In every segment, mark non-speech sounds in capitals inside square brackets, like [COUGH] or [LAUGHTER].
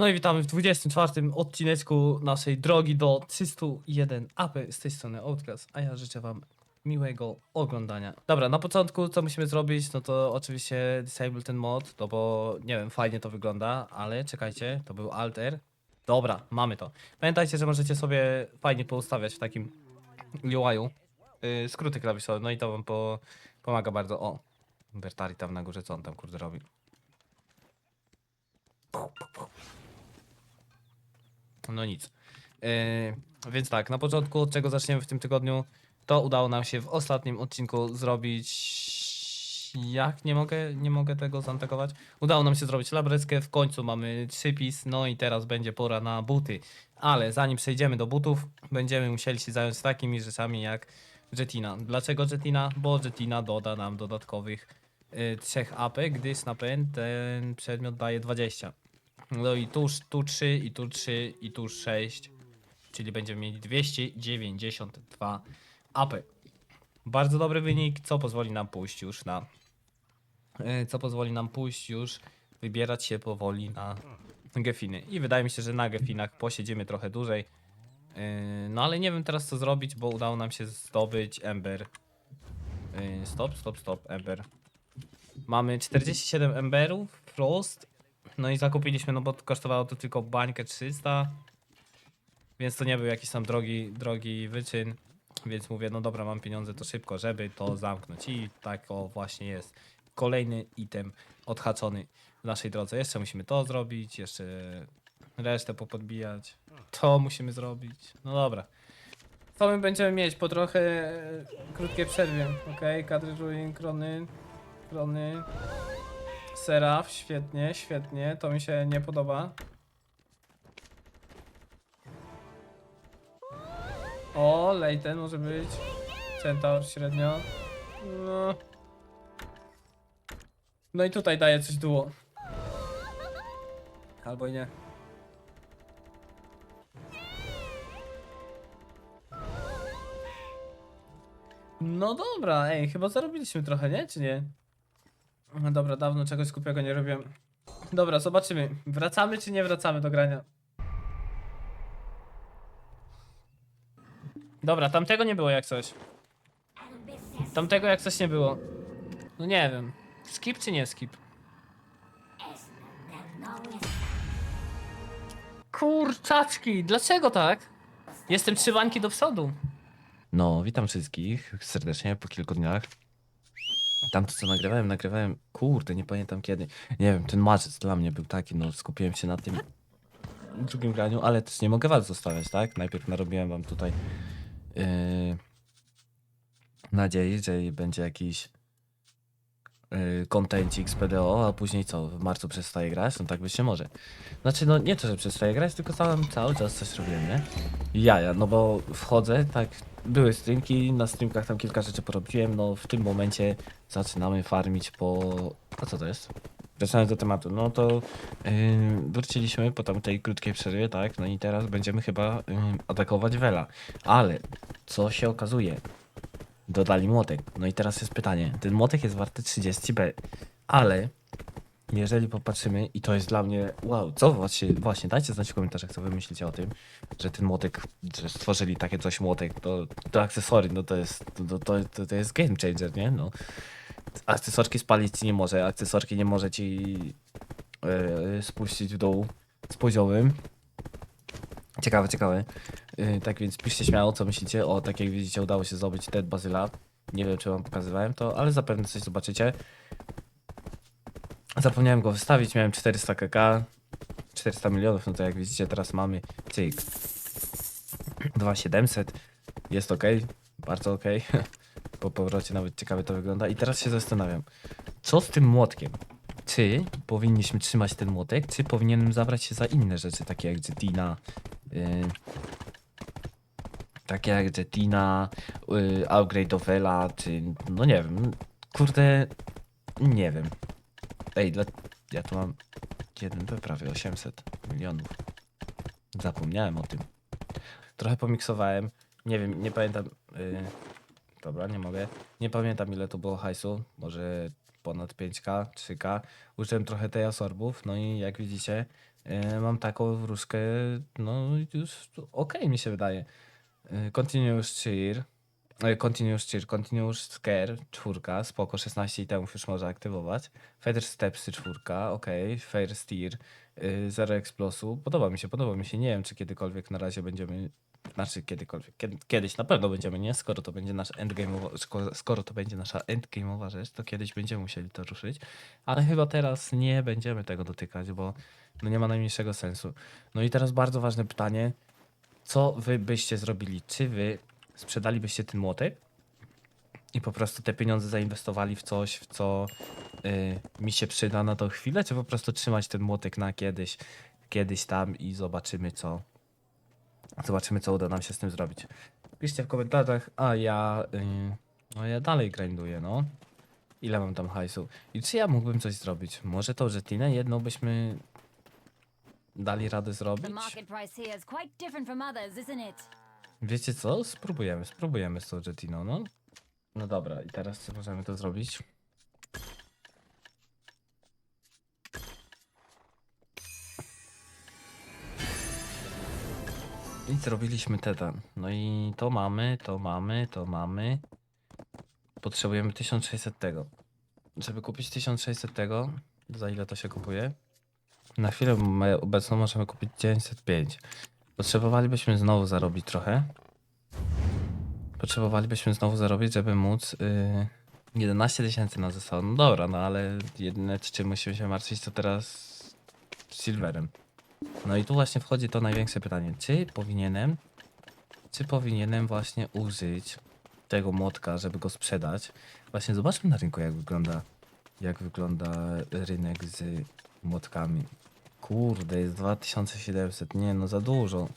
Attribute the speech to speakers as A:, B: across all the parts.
A: No i witamy w 24 odcineczku naszej drogi do 301 AP z tej strony Outcast, a ja życzę wam miłego oglądania. Dobra, na początku co musimy zrobić, no to oczywiście disable ten mod, no bo nie wiem, fajnie to wygląda, ale czekajcie, to był alter. Dobra, mamy to. Pamiętajcie, że możecie sobie fajnie poustawiać w takim UI-u yy, skróty klawiszowe, no i to wam po, pomaga bardzo. O, Bertari tam na górze, co on tam kurde robi? No nic. Yy, więc tak, na początku, od czego zaczniemy w tym tygodniu, to udało nam się w ostatnim odcinku zrobić. Jak nie mogę, nie mogę tego zantakować? Udało nam się zrobić labreckę, w końcu mamy trzypis, no i teraz będzie pora na buty. Ale zanim przejdziemy do butów, będziemy musieli się zająć takimi rzeczami jak Jetina. Dlaczego Jetina? Bo Jetina doda nam dodatkowych y, 3 AP, gdyż na ten przedmiot daje 20. No i tu, tu 3, i tu 3, i tu 6. Czyli będziemy mieli 292 AP. Bardzo dobry wynik, co pozwoli nam pójść już na. e, Co pozwoli nam pójść już, wybierać się powoli na Gefiny. I wydaje mi się, że na Gefinach posiedzimy trochę dłużej. E, No ale nie wiem teraz co zrobić, bo udało nam się zdobyć Ember. E, Stop, stop, stop, Ember. Mamy 47 Emberów, Frost no i zakupiliśmy, no bo kosztowało to tylko bańkę 300. Więc to nie był jakiś tam drogi, drogi wyczyn. Więc mówię, no dobra, mam pieniądze, to szybko, żeby to zamknąć. I tak o właśnie jest. Kolejny item odhaczony w naszej drodze. Jeszcze musimy to zrobić, jeszcze resztę popodbijać. To musimy zrobić. No dobra. Co my będziemy mieć? Po trochę e, krótkiej przerwie. Okej, kadry ruin, krony, krony. Seraf, świetnie, świetnie. To mi się nie podoba. O, Leyten może być. Centaur średnio. No. No i tutaj daje coś duo. Albo i nie. No dobra, ej, chyba zarobiliśmy trochę, nie? Czy nie? Dobra, dawno czegoś głupiego nie robiłem. Dobra, zobaczymy. Wracamy czy nie wracamy do grania? Dobra, tamtego nie było jak coś. Tamtego jak coś nie było. No nie wiem. Skip czy nie skip? Kurczaczki, dlaczego tak? Jestem trzy bańki do przodu. No, witam wszystkich serdecznie po kilku dniach. Tamto co nagrywałem, nagrywałem, kurde, nie pamiętam kiedy. Nie wiem, ten marzec dla mnie był taki, no skupiłem się na tym drugim graniu, ale też nie mogę was zostawiać, tak? Najpierw narobiłem wam tutaj yy, nadziei, że będzie jakiś yy, kontencik z PDO, a później co, w marcu przestaje grać? No tak być nie może. Znaczy, no nie to, że przestaje grać, tylko cały, cały czas coś robiłem, nie? Jaja, no bo wchodzę, tak, były streamki, na streamkach tam kilka rzeczy porobiłem, no w tym momencie zaczynamy farmić po... A co to jest? Wracając do tematu, no to yy, wróciliśmy po tamtej krótkiej przerwie, tak, no i teraz będziemy chyba yy, atakować Vela. Ale, co się okazuje? Dodali młotek. No i teraz jest pytanie, ten młotek jest warty 30b, ale jeżeli popatrzymy, i to jest dla mnie, wow, co właśnie, właśnie, dajcie znać w komentarzach, co wy myślicie o tym, że ten młotek, że stworzyli takie coś młotek, to, to akcesory, no to jest, to, to, to, to jest game changer, nie, no. Akcesorki spalić ci nie może, akcesorki nie może ci yy, spuścić w dół z poziomym. Ciekawe, ciekawe. Yy, tak więc piszcie śmiało, co myślicie. O, tak jak widzicie, udało się zdobyć Ted Bazyla. Nie wiem, czy wam pokazywałem to, ale zapewne coś zobaczycie. Zapomniałem go wystawić, miałem 400 kk, 400 milionów, no to jak widzicie teraz mamy cyk 2700, jest ok, bardzo ok, [LAUGHS] po powrocie nawet ciekawie to wygląda i teraz się zastanawiam, co z tym młotkiem? Czy powinniśmy trzymać ten młotek, czy powinienem zabrać się za inne rzeczy, takie jak Jetina, yy, takie jak Jetina, yy, upgrade do Vela, czy no nie wiem, kurde, nie wiem. Ej, dla... ja tu mam 1B prawie 800 milionów. Zapomniałem o tym. Trochę pomiksowałem. Nie wiem, nie pamiętam. Yy... Dobra, nie mogę. Nie pamiętam ile to było hajsu. Może ponad 5k, 3k. Użyłem trochę tej asorbów. No i jak widzicie, e, mam taką wróżkę, no już okej mi się wydaje. E, Continuous Cheer, e, Continuous Cheer, Continuous Scare, czwórka, spoko, 16 itemów już może aktywować. Feather Stepsy, czwórka, okej, Fair Steer, y, Zero Explosu, podoba mi się, podoba mi się, nie wiem czy kiedykolwiek na razie będziemy, znaczy kiedykolwiek, kiedy, kiedyś na pewno będziemy, nie? Skoro to będzie nasza endgame'owa, skoro, skoro to będzie nasza endgame'owa rzecz, to kiedyś będziemy musieli to ruszyć, ale chyba teraz nie będziemy tego dotykać, bo no nie ma najmniejszego sensu. No i teraz bardzo ważne pytanie, co wy byście zrobili? Czy wy sprzedalibyście ten młotek i po prostu te pieniądze zainwestowali w coś, w co y, mi się przyda na tą chwilę, czy po prostu trzymać ten młotek na kiedyś, kiedyś tam i zobaczymy co, zobaczymy co uda nam się z tym zrobić. Piszcie w komentarzach, a ja, y, no ja dalej grinduję, no. Ile mam tam hajsu? I czy ja mógłbym coś zrobić? Może tą żetinę jedną byśmy dali radę
B: The
A: zrobić?
B: market price here is quite different from others, isn't it?
A: Wiecie co? Spróbujemy, spróbujemy z tą Jetiną, no. No dobra, i teraz co możemy to zrobić? I zrobiliśmy teta. No i to mamy, to mamy, to mamy. Potrzebujemy 1600 tego. Żeby kupić 1600 tego, za ile to się kupuje? Na chwilę obecną możemy kupić 905. Potrzebowalibyśmy znowu zarobić trochę. Potrzebowalibyśmy znowu zarobić, żeby móc. Yy, 11 tysięcy na zostało. No dobra, no ale jedyne czym musimy się martwić to teraz silverem. No i tu właśnie wchodzi to największe pytanie. Czy powinienem, czy powinienem właśnie użyć tego młotka, żeby go sprzedać? Właśnie zobaczmy na rynku jak wygląda, jak wygląda rynek z młotkami. Kurde, jest 2700. Nie, no za dużo.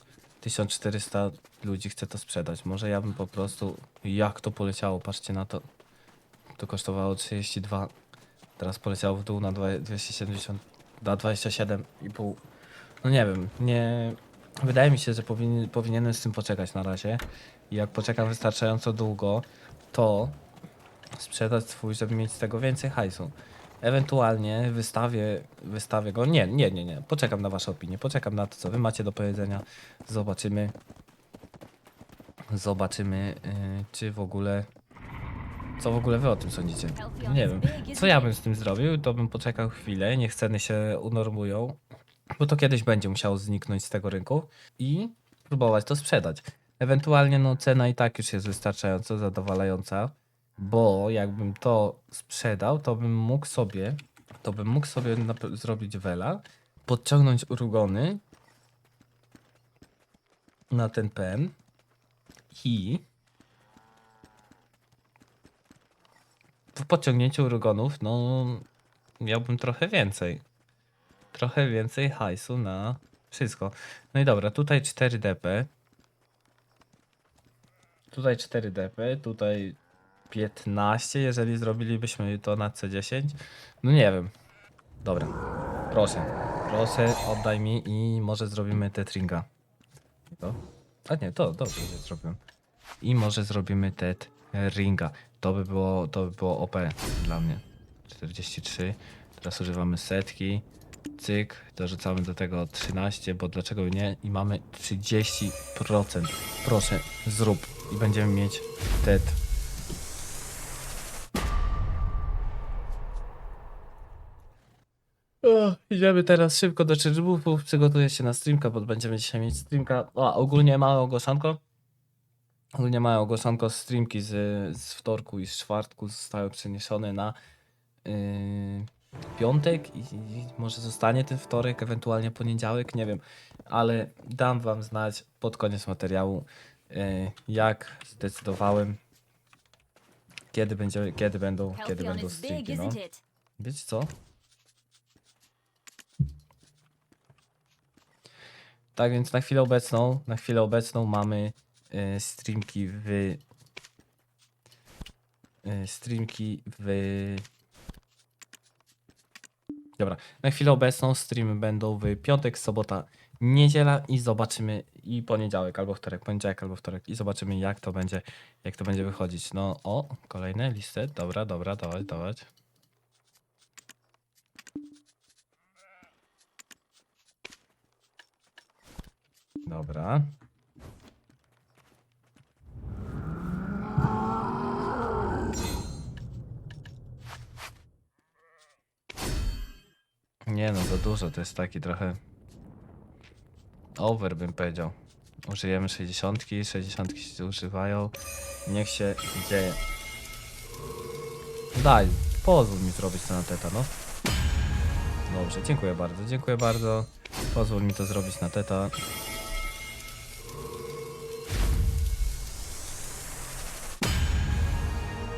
A: 1400 ludzi chce to sprzedać. Może ja bym po prostu. Jak to poleciało? Patrzcie na to. To kosztowało 32. Teraz poleciało w dół na dwa- 270. Na 27,5. No nie wiem. Nie. Wydaje mi się, że powinien, powinienem z tym poczekać na razie. I jak poczekam wystarczająco długo, to sprzedać swój, żeby mieć z tego więcej hajsu. Ewentualnie wystawię, wystawię go. Nie, nie, nie, nie. Poczekam na Wasze opinie. Poczekam na to, co Wy macie do powiedzenia. Zobaczymy. Zobaczymy, yy, czy w ogóle. Co w ogóle Wy o tym sądzicie? Nie wiem. Co ja bym z tym zrobił? To bym poczekał chwilę, niech ceny się unormują, bo to kiedyś będzie musiało zniknąć z tego rynku i próbować to sprzedać. Ewentualnie no cena i tak już jest wystarczająco zadowalająca, bo jakbym to sprzedał, to bym mógł sobie, to bym mógł sobie zrobić wela, podciągnąć urugony na ten pen i w podciągnięciu urugonów, no miałbym trochę więcej. Trochę więcej hajsu na wszystko. No i dobra, tutaj 4 DP. Tutaj 4 DP, tutaj 15, jeżeli zrobilibyśmy to na C10. No nie wiem. Dobra, proszę. Proszę, oddaj mi i może zrobimy tetringa. To? A nie, to dobrze, że zrobiłem. I może zrobimy tet ringa. To by było, to by było OP dla mnie. 43. Teraz używamy setki. Cyk, dorzucamy do tego 13, bo dlaczego nie? I mamy 30%. Proszę, zrób. I będziemy mieć tet. O, idziemy teraz szybko do czerwów, przygotuję się na streamka, bo będziemy dzisiaj mieć streamka. Ogólnie małe ogłoszonko. Ogólnie małe ogłoszonko, streamki z, z wtorku i z czwartku zostały przeniesione na yy, piątek i, i może zostanie ten wtorek, ewentualnie poniedziałek, nie wiem, ale dam wam znać pod koniec materiału, yy, jak zdecydowałem, kiedy, będzie, kiedy będą, kiedy będą streamki, no. Wiecie co? Tak więc na chwilę obecną, na chwilę obecną mamy e, streamki w e, streamki w Dobra, na chwilę obecną streamy będą w piątek, sobota, niedziela i zobaczymy i poniedziałek albo wtorek, poniedziałek albo wtorek i zobaczymy jak to będzie, jak to będzie wychodzić. No o, kolejne listy. Dobra, dobra, dawać, dawać. Dobra. Nie no, za dużo, to jest taki trochę over bym powiedział. Użyjemy 60, 60 się używają. Niech się dzieje. Daj, pozwól mi zrobić to na teta, no. Dobrze, dziękuję bardzo, dziękuję bardzo. Pozwól mi to zrobić na teta.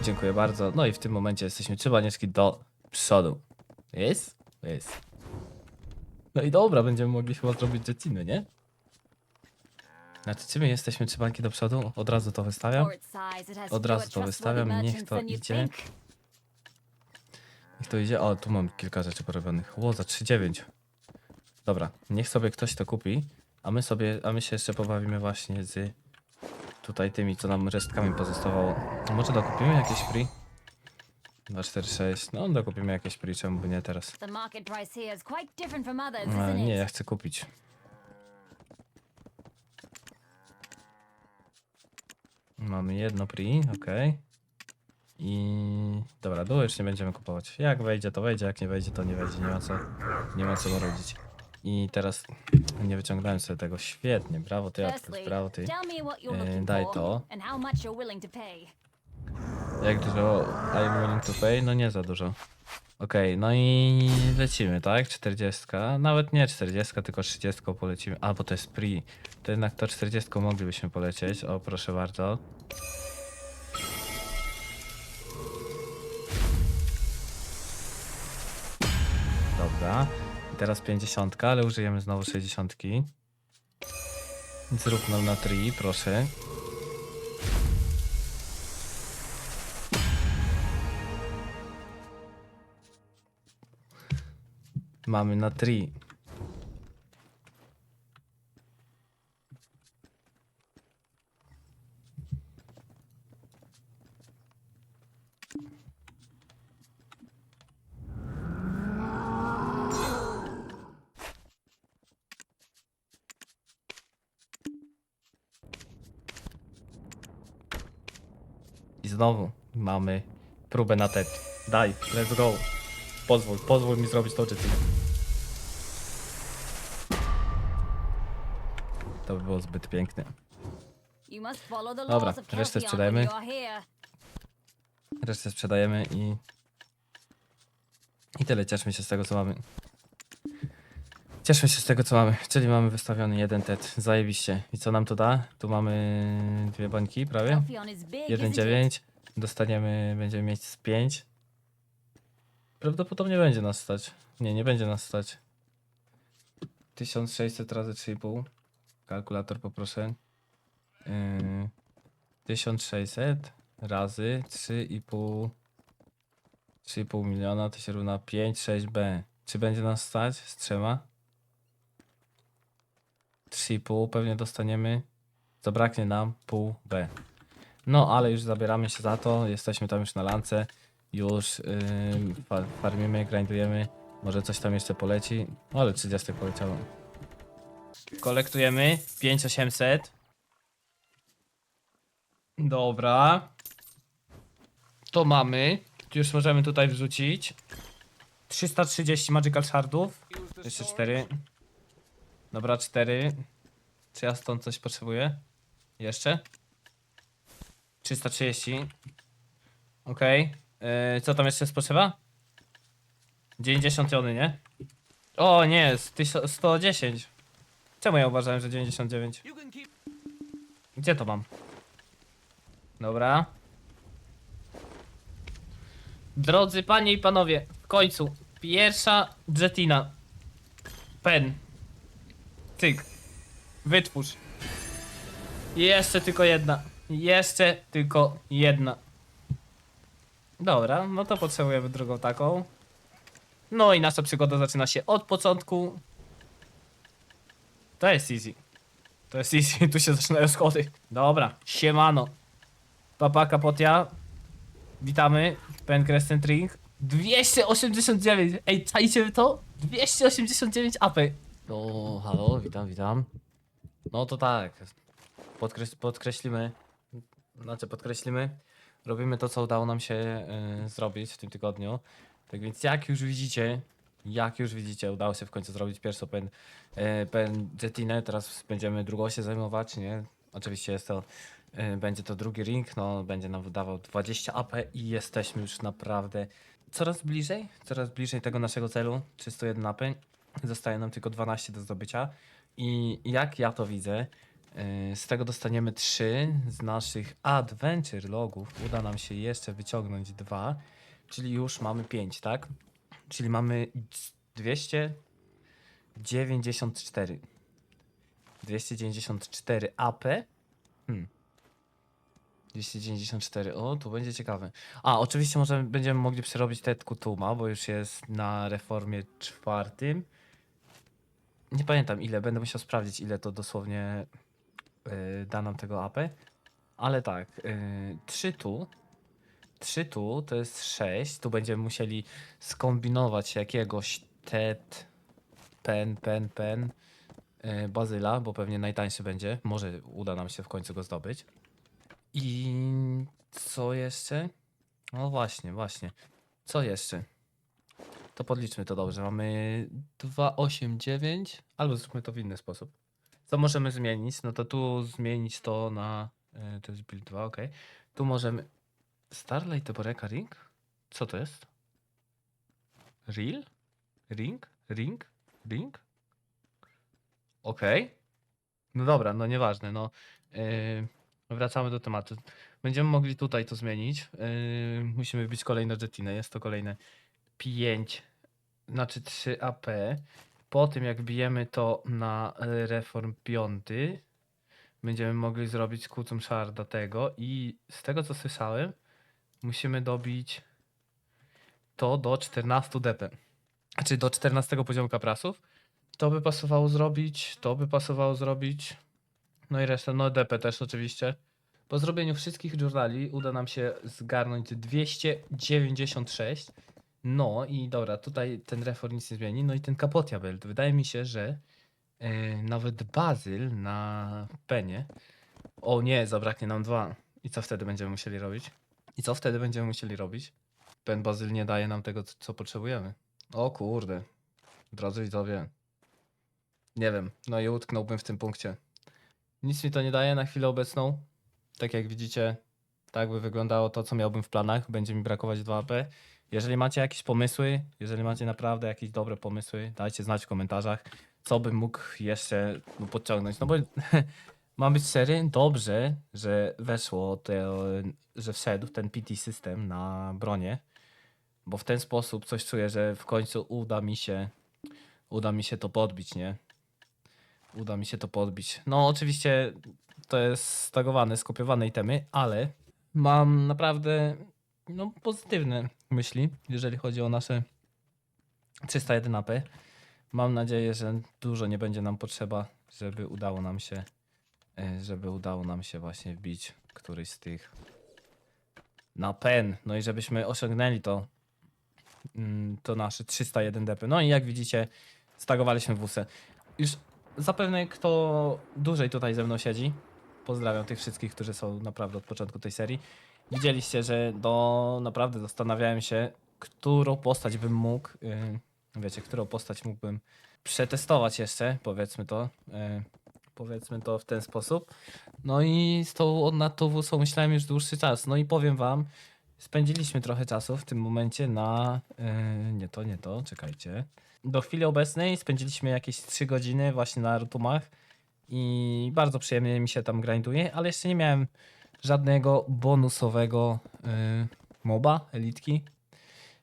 A: Dziękuję bardzo. No i w tym momencie jesteśmy trzy banieczki do przodu. Jest? Jest. No i dobra, będziemy mogli chyba zrobić Jetiny, nie? Znaczy, czy my jesteśmy trzy bańki do przodu? Od razu to wystawiam. Od razu to wystawiam, niech to idzie. Niech to idzie. O, tu mam kilka rzeczy porobionych. Ło, za 3,9. Dobra, niech sobie ktoś to kupi, a my sobie, a my się jeszcze pobawimy właśnie z tutaj tymi, co nam resztkami pozostawało. Może dokupimy jakieś free? 2, 4, 6. No, dokupimy jakieś czemu by nie teraz?
B: The market price here is quite different from others,
A: E,
B: isn't
A: nie,
B: it?
A: ja chcę kupić. Mamy jedno pri, ok. I dobra, dół już nie będziemy kupować. Jak wejdzie, to wejdzie, jak nie wejdzie, to nie wejdzie. Nie ma co, nie ma co marudzić. I teraz nie wyciągnąłem sobie tego. Świetnie, brawo ty,
B: Firstly,
A: brawo ty.
B: tell me what you're
A: E,
B: looking
A: daj
B: for
A: to.
B: and how much you're willing to pay.
A: Jak dużo I'm willing to pay? No nie za dużo. Okej, no i lecimy, tak? 40. Nawet nie 40, tylko 30 polecimy. A, bo to jest pre. To jednak to 40 moglibyśmy polecieć. O, proszę bardzo. Dobra. I teraz 50, ale użyjemy znowu 60. Zrób nam na 3, proszę. Mamy na 3. I znowu mamy próbę na TED. Daj, let's go. Pozwól, pozwól mi zrobić to Jettinę. To by było zbyt piękne. Dobra, resztę sprzedajemy. Resztę sprzedajemy i... I tyle, cieszmy się z tego co mamy. Cieszmy się z tego co mamy, czyli mamy wystawiony jeden TED, zajebiście. I co nam to da? Tu mamy dwie bańki prawie.
B: Kelpion is big, isn't it?
A: 1,9. Dostaniemy, będziemy mieć z 5. Prawdopodobnie będzie nas stać. Nie, nie będzie nas stać. 1600 razy 3,5. Kalkulator poproszę. Yy, 1600 razy 3,5. 3,5 miliona to się równa 5, 6b. Czy będzie nas stać z trzema? 3,5 pewnie dostaniemy. Zabraknie nam pół B. No, ale już zabieramy się za to. Jesteśmy tam już na lance. Już yy, fa farmimy, grindujemy. Może coś tam jeszcze poleci. O, ale 30 poleciało. Kolektujemy 5800. Dobra. To mamy. Już możemy tutaj wrzucić. 330 magical shardów. Jeszcze 4. Dobra, 4. Czy ja stąd coś potrzebuję? Jeszcze? 330. Okej. Yy, co tam jeszcze spoczywa? 90 jony, nie? O nie, z tysią- 110. Czemu ja uważałem, że 99? Gdzie to mam? Dobra. Drodzy panie i panowie, w końcu pierwsza jetina. Pen. Cyk. Wytwórz. Jeszcze tylko jedna. Jeszcze tylko jedna. Dobra, no to potrzebujemy drugą taką. No i nasza przygoda zaczyna się od początku. To jest easy. To jest easy, [LAUGHS] tu się zaczynają schody. Dobra, siemano. Papa Kapotia. Witamy. Pen Crescent Ring. 289. Ej, czajcie to? 289 AP. No, halo, witam, witam. No to tak. Podkreś podkreślimy, znaczy podkreślimy, robimy to, co udało nam się y, zrobić w tym tygodniu. Tak więc jak już widzicie, jak już widzicie, udało się w końcu zrobić pierwszy pen, y, pen Jetinę, teraz będziemy drugą się zajmować, nie? Oczywiście jest to, y, będzie to drugi ring, no będzie nam wydawał 20 AP i jesteśmy już naprawdę coraz bliżej, coraz bliżej tego naszego celu, 301 AP. Zostaje nam tylko 12 do zdobycia. I jak ja to widzę, yy, z tego dostaniemy 3 z naszych adventure logów. Uda nam się jeszcze wyciągnąć dwa, czyli już mamy 5, tak? Czyli mamy 294. 294 AP. Hmm. 294. O, tu będzie ciekawe. A, oczywiście możemy, będziemy mogli przerobić Ted Kutuma, bo już jest na reformie czwartym. Nie pamiętam ile, będę musiał sprawdzić ile to dosłownie yy, da nam tego AP. Ale tak, yy, 3 tu, 3 tu to jest 6. Tu będziemy musieli skombinować jakiegoś TED, pen, pen, pen, yy, bazyla, bo pewnie najtańszy będzie. Może uda nam się w końcu go zdobyć. I co jeszcze? No właśnie, właśnie. Co jeszcze? To podliczmy to dobrze. Mamy 289, albo zróbmy to w inny sposób. Co możemy zmienić? No to tu zmienić to na. y, To jest build 2, ok. Tu możemy. Starlight Boreka Ring? Co to jest? Real? Ring? Ring? Ring? Okej. No dobra, no nieważne. No. Yy, wracamy do tematu. Będziemy mogli tutaj to zmienić. Yy, musimy wbić kolejne jetiny. Jest to kolejne 5, znaczy 3 AP. Po tym jak bijemy to na reform 5, będziemy mogli zrobić kucum sharda tego i z tego co słyszałem, musimy dobić to do 14 DP. Znaczy do 14 poziomu kaprasów. To by pasowało zrobić, to by pasowało zrobić. No i resztę, no DP też oczywiście. Po zrobieniu wszystkich journali uda nam się zgarnąć 296. No i dobra, tutaj ten reform nic nie zmieni. No i ten Kapotia Belt. Wydaje mi się, że e, nawet Bazyl na penie. O nie, zabraknie nam dwa. I co wtedy będziemy musieli robić? I co wtedy będziemy musieli robić? Pen Bazyl nie daje nam tego, co potrzebujemy. O kurde. Drodzy widzowie. Nie wiem. No i utknąłbym w tym punkcie. Nic mi to nie daje na chwilę obecną. Tak jak widzicie, tak by wyglądało to, co miałbym w planach. Będzie mi brakować 2AP. Jeżeli macie jakieś pomysły, jeżeli macie naprawdę jakieś dobre pomysły, dajcie znać w komentarzach, co bym mógł jeszcze podciągnąć. No bo [LAUGHS] mam być sery, dobrze, że weszło, że wszedł ten PT system na bronie, bo w ten sposób coś czuję, że w końcu uda mi się, uda mi się to podbić, nie? Uda mi się to podbić. No oczywiście to jest stagowane, skopiowane itemy, ale mam naprawdę no, pozytywne myśli, jeżeli chodzi o nasze 301 AP. Mam nadzieję, że dużo nie będzie nam potrzeba, żeby udało nam się, żeby udało nam się właśnie wbić któryś z tych na pen. No i żebyśmy osiągnęli to, mm, to nasze 301 DP. No i jak widzicie, stagowaliśmy WUSę. Już zapewne kto dłużej tutaj ze mną siedzi, pozdrawiam tych wszystkich, którzy są naprawdę od początku tej serii. Widzieliście, że do, naprawdę zastanawiałem się, którą postać bym mógł, yy, wiecie, którą postać mógłbym przetestować jeszcze, powiedzmy to, yy, powiedzmy to w ten sposób. No i z tą, WUSą myślałem już dłuższy czas. No i powiem wam, spędziliśmy trochę czasu w tym momencie na, yy, nie to, nie to, czekajcie. Do chwili obecnej spędziliśmy jakieś 3 godziny właśnie na Rutumach i bardzo przyjemnie mi się tam grinduje, ale jeszcze nie miałem żadnego bonusowego y, moba, elitki.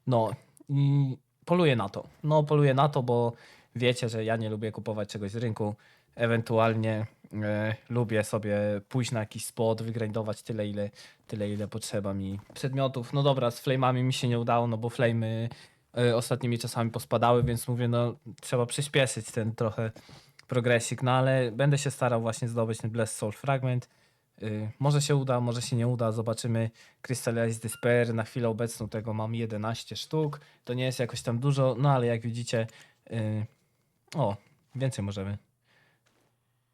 A: No i poluję na to. No poluję na to, bo wiecie, że ja nie lubię kupować czegoś z rynku. Ewentualnie y, lubię sobie pójść na jakiś spot, wygrindować tyle ile, tyle, ile potrzeba mi przedmiotów. No dobra, z flame'ami mi się nie udało, no bo flame'y y, ostatnimi czasami pospadały, więc mówię, no trzeba przyspieszyć ten trochę progresik, no ale będę się starał właśnie zdobyć ten Blessed Soul Fragment. Y, może się uda, może się nie uda, zobaczymy. Crystallize Despair, na chwilę obecną tego mam 11 sztuk, to nie jest jakoś tam dużo, no ale jak widzicie, y, o, więcej możemy.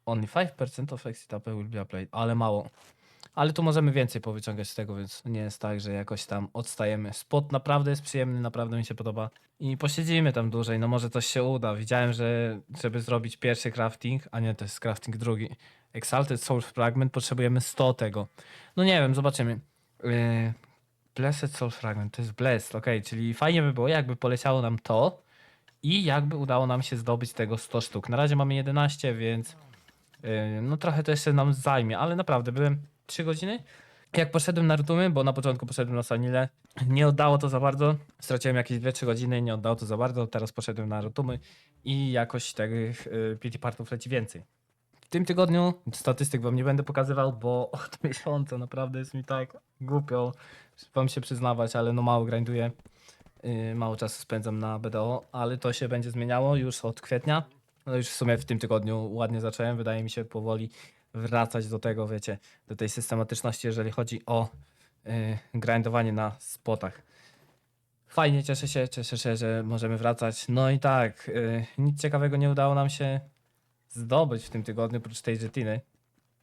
A: Only 5% of exit AP will be applied, ale mało. Ale tu możemy więcej powyciągać z tego, więc nie jest tak, że jakoś tam odstajemy. Spot naprawdę jest przyjemny, naprawdę mi się podoba. I posiedzimy tam dłużej, no może coś się uda. Widziałem, że żeby zrobić pierwszy crafting, a nie, to jest crafting drugi. Exalted Soul Fragment, potrzebujemy 100 tego. No nie wiem, zobaczymy. Yy, Blessed Soul Fragment, to jest Blessed, okej, czyli fajnie by było, jakby poleciało nam to i jakby udało nam się zdobyć tego 100 sztuk. Na razie mamy 11, więc no trochę to jeszcze nam zajmie, ale naprawdę byłem 3 godziny. Jak poszedłem na rutumy, bo na początku poszedłem na Sanile, nie oddało to za bardzo. Straciłem jakieś 2-3 godziny, nie oddało to za bardzo. Teraz poszedłem na rutumy i jakoś tych yy, pity partów leci więcej. W tym tygodniu statystyk wam nie będę pokazywał, bo [LAUGHS] od miesiąca naprawdę jest mi tak głupio wam się przyznawać, ale no mało grinduję. Yy, mało czasu spędzam na BDO, ale to się będzie zmieniało już od kwietnia. No już w sumie w tym tygodniu ładnie zacząłem, wydaje mi się powoli wracać do tego, wiecie, do tej systematyczności, jeżeli chodzi o yy, grindowanie na spotach. Fajnie, cieszę się, cieszę się, że możemy wracać. No i tak, yy, nic ciekawego nie udało nam się zdobyć w tym tygodniu, oprócz tej jetiny.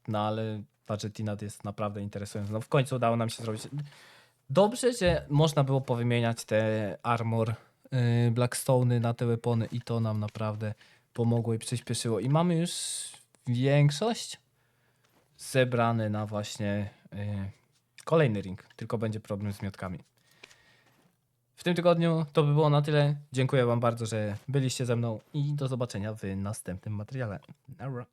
A: No ale ta jetina jest naprawdę interesująca. No w końcu udało nam się zrobić. Dobrze, że można było powymieniać te armor yy, Blackstone'y na te weapony i to nam naprawdę pomogło i przyspieszyło. I mamy już większość zebrane na właśnie yy, kolejny ring. Tylko będzie problem z miotkami. W tym tygodniu to by było na tyle. Dziękuję Wam bardzo, że byliście ze mną i do zobaczenia w następnym materiale. Nara.